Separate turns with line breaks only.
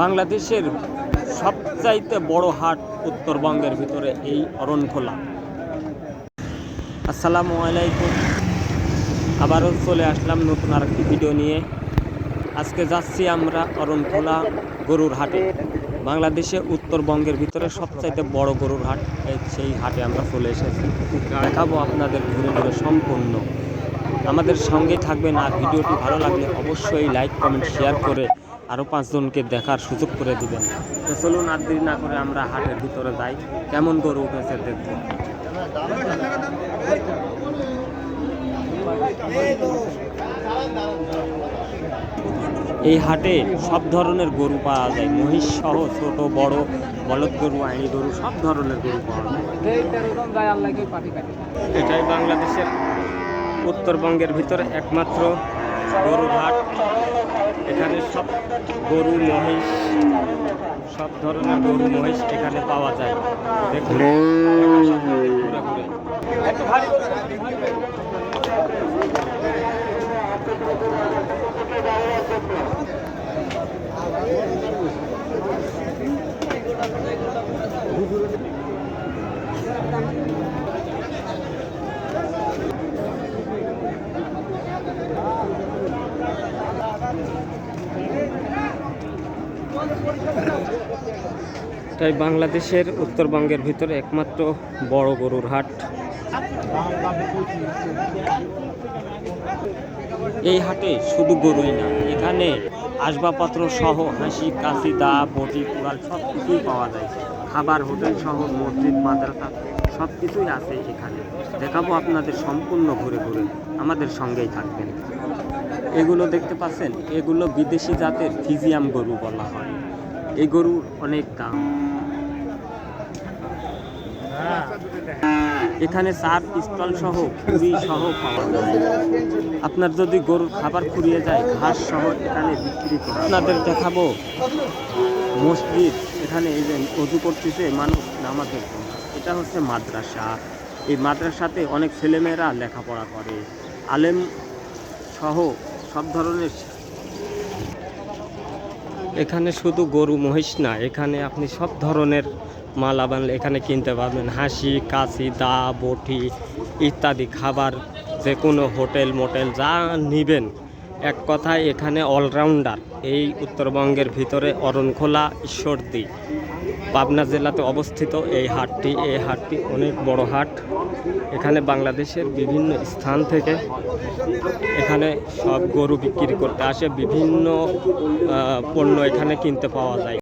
বাংলাদেশের সবচাইতে বড় হাট উত্তরবঙ্গের ভিতরে এই অরণখোলা। আসসালামু আলাইকুম। আবারও চলে আসলাম নতুন আর আরেকটি ভিডিও নিয়ে। আজকে যাচ্ছি আমরা অরণখোলা গরুর হাটে। বাংলাদেশে উত্তরবঙ্গের ভিতরে সবচাইতে বড় গরুর হাট সেই হাটে আমরা চলে এসেছি। দেখাবো আপনাদের ঘুরে ঘুরে সম্পূর্ণ। আমাদের সঙ্গে থাকবেন আর ভিডিওটি ভালো লাগলে অবশ্যই লাইক, কমেন্ট, শেয়ার করে আরও পাঁচজনকে দেখার সুযোগ করে দিবেন। তো চলুন আর না করে আমরা হাটের ভিতরে যাই। কেমন গরু উঠেছে দেখব এই হাটে সব ধরনের গরু পাওয়া যায়। মহিষ সহ ছোট, বড়, বলদ গরু, আইনি গরু, সব ধরনের গরু পাওয়া যায়। এটাই বাংলাদেশের উত্তরবঙ্গের ভিতরে একমাত্র গরুর হাট। এখানে সব গরু মহিষ সব ধরনের গরু মহিষ এখানে পাওয়া যায়। দেখুন তাই বাংলাদেশের উত্তরবঙ্গের ভিতরে একমাত্র বড় গরুর হাট। এই হাটে শুধু গরুই না, এখানে আসবাবপত্র সহ হাসি, কাশি, দা, বটি, কুড়াল সব কিছুই পাওয়া যায়। খাবার, হোটেল সহ মসজিদ, মাদ্রাসা সব কিছুই আছে এখানে। দেখাবো আপনাদের সম্পূর্ণ ঘুরে ঘুরে, আমাদের সঙ্গেই থাকবেন। এগুলো দেখতে পাচ্ছেন, এগুলো বিদেশি জাতের ফিজিয়াম গরু বলা হয়। এই গরুর অনেক দাম। এখানে চার স্টল সহ পুরি সহ পাওয়া যায়। আপনার যদি গরুর খাবার ফুরিয়ে যায়, ঘাস সহ এখানে বিক্রি করে আপনাদের দেখাবো মসজিদ। এখানে এই যে অজু করতেছে, মানুষ নামাজের এটা হচ্ছে মাদ্রাসা। এই মাদ্রাসাতে অনেক ছেলেমেয়েরা লেখাপড়া করে। আলেম সহ সব ধরনের এখানে শুধু গরু, মহিষ না, এখানে আপনি সব ধরনের মাল বানলে এখানে কিনতে পারবেন। হাসি, কাশি, দা, বটি ইত্যাদি খাবার যে কোনো হোটেল, মোটেল, যা নিবেন। এক কথায় এখানে অলরাউন্ডার এই উত্তরবঙ্গের ভিতরে অরণখোলা, ঈশ্বরদী। পাবনা জেলাতে অবস্থিত এই হাটটি। এই হাটটি অনেক বড় হাট। এখানে বাংলাদেশের বিভিন্ন স্থান থেকে এখানে সব গরু বিক্রি করতে আসে। বিভিন্ন পণ্য এখানে কিনতে পাওয়া যায়।